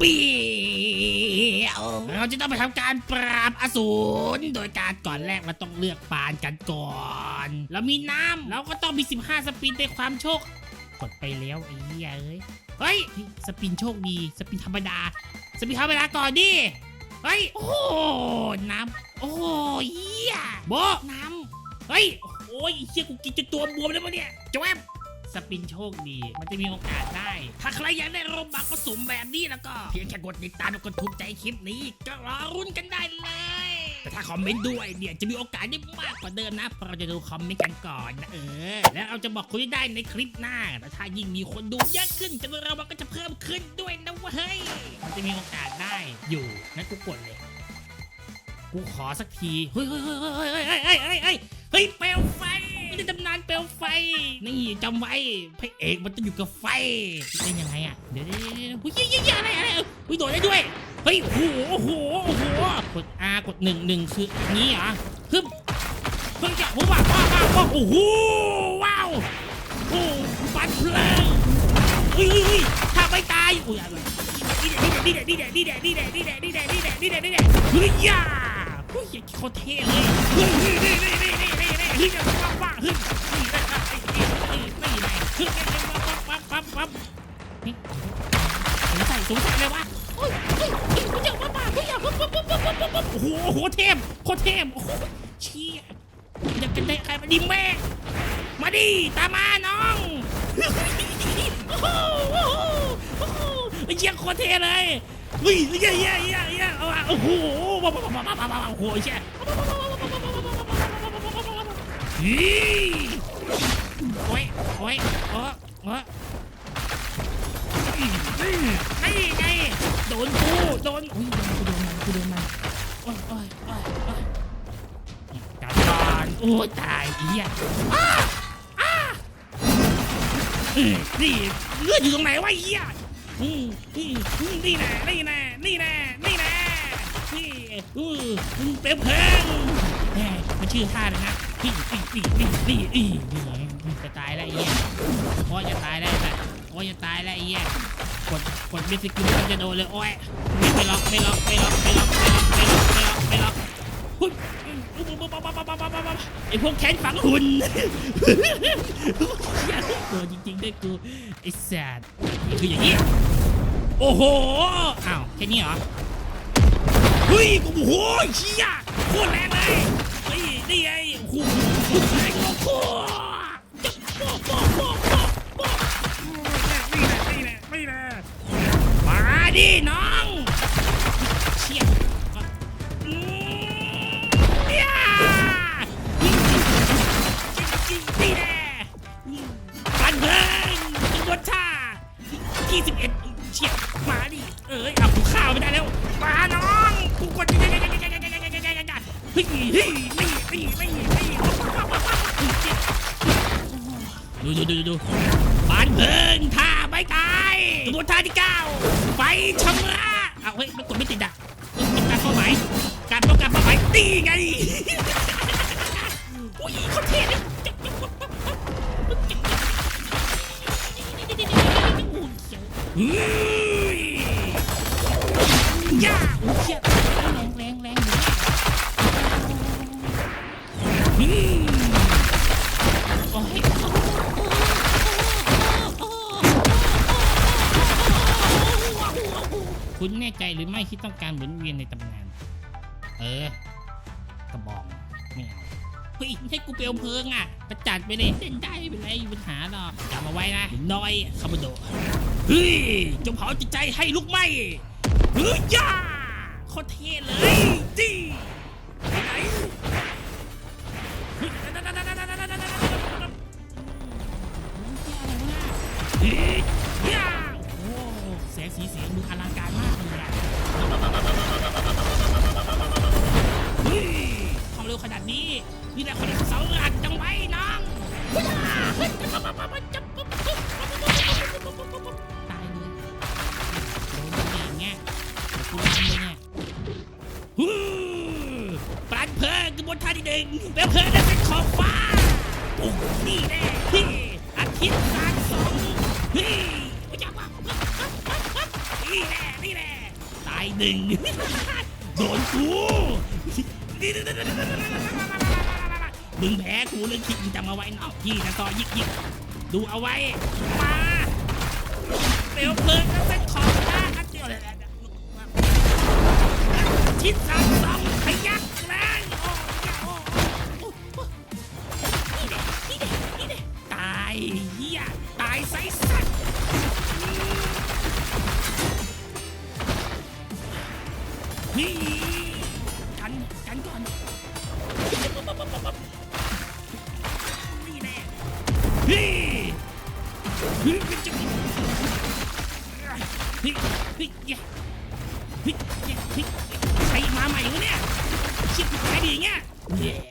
เบี้ยวเราจะต้องไปทำการปราบอสูรโดยการก่อนแรกเราต้องเลือกปานกันก่อน เรามีน้ำเราก็ต้องมี 15 สปินในความโชค กดไปแล้วไอ้เหี้ยเอ้ยเฮ้ยสปินโชคดีสปินธรรมดา สปินธรรมดาก่อนดิเฮ้ยโอ้น้ำโอ้ยเหี้ยโบน้ำเฮ้ยโอ้ยเหี้ยกูกินจนตัวบวมแล้ววะเนี่ยจะแวบ สปินโชคดี มันจะมีโอกาสได้ ถ้าใครอยากได้โรบักผสมแบบนี้แล้วก็เพียงแค่กดติดตามแล้วกดถูกใจคลิปนี้ ก็รอรุ้นกันได้เลยแต่ถ้าคอมเมนต์ด้วยเนี่ยจะมีโอกาสได้มากกว่าเดิมนะเพราะเราจะดูคอมเมนต์กันก่อนนะเออ แล้วเราจะบอกคนที่ได้ในคลิปหน้าแต่ถ้ายิ่งมีคนดูเยอะขึ้นจำนวนเรามันก็จะเพิ่มขึ้นด้วยนะเว้ยมันจะมีโอกาสได้อยู่งั้นกูกดเลย กูขอสักที เฮ้ยเฮ้ยเฮ้ยเฮ้ยเฮ้ยเฮ้ยเฮ้ยเฮ้ยเฮ้ยเฮ้ยเปลวไฟ นี่ตำนานเปลวไฟ นี่จำไว้พระเอกมันต้องอยู่กับไฟเล่นยังไงอะเดี๋ยวเดี๋ยวเดี๋ยวเดี๋ยเฮ้ยเฮ้ยเฮ้ยอะไรอะไรเฮ้ยโดดได้ด้วยเฮ้ยโอ้โหโอ้โหโอ้โหกด R กดหนึ่งหนึ่งคืออย่างนี้เหรอฮึบเฮ้ยอย่าผมว่าว้าวว้าวว้าวโอ้โหว้าวโอ้ปันเพลิงเฮ้ยเฮ้ยเฮ้ยถ้าไม่ตายอุ้ยอะไรนี่แหละนี่แหละนี่แหละนี่แหละนี่แหละนี่แหละนี่แหละนี่แหละนี่แหละเฮ้ยย่าเฮ้ยโคตรเท่เลยเฮ้ยเฮ้ยเฮ้ ยเฮ้ยเฮ้ยเฮ้ยเฮ้ยเฮ้ยเฮ้ยว้าวว้าวเฮ้ยนี่แหละไอ้ไอ้ไอ้ไอ้ไอ้เฮ้ยปั๊บปั๊บปั๊บปั๊บนี่สงสัยสงสัยเลยวะโอ้ยเฮ้ยเฮ้ยกูอยากมาบ้ากูอยากปั๊บปั๊บปั๊บปั๊บปั๊บปั๊บโอ้โหโอ้โหเทพโคตรเทพโอ้โหเชี่ยอยากจะได้ใครมาดิแม่มาดิตามมาน้องโอ้โหโอ้โหโอ้โหไอ้เชี่ยโคตรเท่เลยเฮ้ยเย้เย้เย้เย้เอาอะโอ้โหว้าวว้าวว้าวว้าวว้าวโอ้โหไอ้เชี่ยฮี โอ้ยโอ้ยโอ้โอ้นี่ไงโดนกูโดนอุ้ยโดนกูโดนมันกูโดนมันโอ้ยโอ้ยโอ้ยโอ้ยจัดการโอ้ยตายเหี้ยอ้าอ้าอืมนี่เลือดอยู่ตรงไหนวะเหี้ยอืมอืมอืมนี่แน่นี่แน่นี่แน่นี่แน่นี่อืออืมเปลวเพลิงแหมมันชื่อท่าเลยนะ นี่นี่นี่นี่นี่นี่จะตายแล้วไอ้เหี้ยโอ้ยจะตายแล้วไอ้สัโอ้ยจะตายแล้วไอ้เหี้ยกดกดมิสกิลก็จะโดนเลยโอ้ยไม่ไม่ล็อกไม่ล็อกไม่ล็อกไม่ล็อกไม่ล็อกไม่ล็อกไม่ล็อกหุ่นไอพวกแขนฝังหุ่นอย่าตัวจริงๆด้วยกูไอ้แซดตว์คืออย่างนี้โอ้โหอ้าวแค่นี้เหรอเฮ้ยกูโอ้โหเชี่ยโคตรแรงเลยเฮ้ยนี่ไง นี่แน่นี่แน่มาดิน้องเชี่ยอืมเนี่ยยิงนี่แน่ปันเพิงยิงโดนท่า21เชี่ยมาดิเอ้ยเอากูข้าวไม่ได้แล้วมาน้องกูกดเฮ้ยเฮ้ยไม่ไม่ไม่ไม่ ดูดูดูดูปานเพิงท่าไม่ตายกระบวนท่าที่เก้าไฟชำระเอาเฮ้ยมันกดไม่ติดอะต้องการเป้าหมายการป้องกันเป้าหมายตีไงอุ้ยเขาเท่เลยเฮ้ยย่าโอ้ยเชี่ยแรงแรงแรง ใจหรือไม่ที่ต้องการหมุนเวียนในตำนาน เออ กระบองไม่เอาเฮ้ยให้กูเปลวเพลิงอะประจัดไปเลยเล่นได้ไม่เป็นไรมีปัญหาหรอกจำเอาไว้นะน้อยคาบโดเฮ้ยจงเผาจิตใจให้ลุกไหม้เฮ้ยย่าโคตรเท่เลยจีไปไหนเฮ้ยย่าโอ้แสงสีเสียงดูอลังการ ขนาดนี้นี่แหละคนเสาหลักจังไว้น้องตายเลยโดนอย่างเงี้ยกูทำเลยเนี่ยฮู้ปานเพลิงกระบวนท่าที่หนึ่งแล้วเพลิงได้เป็นขอบฟ้าปุ๊บนี่แน่ที่อาทิตย์ทางสองเฮ้ยไม่อยากว่านี่แน่นี่แน่ตายหนึ่งโดนกู มึงแพ้กูเรื่องคิดมึงจำเอาไว้เนาะพี่นะซอยิกยิกดูเอาไว้ มาเปลวเพลิงแล้วเส้นขอบหน้าอันเดียวเลยชิดสามสองขยักแรงโอ้ยโอ้ตายเฮียตายไซสัตว์นี่ ใช้มาใหม่เนี่ยชิบหายดีเงี้ย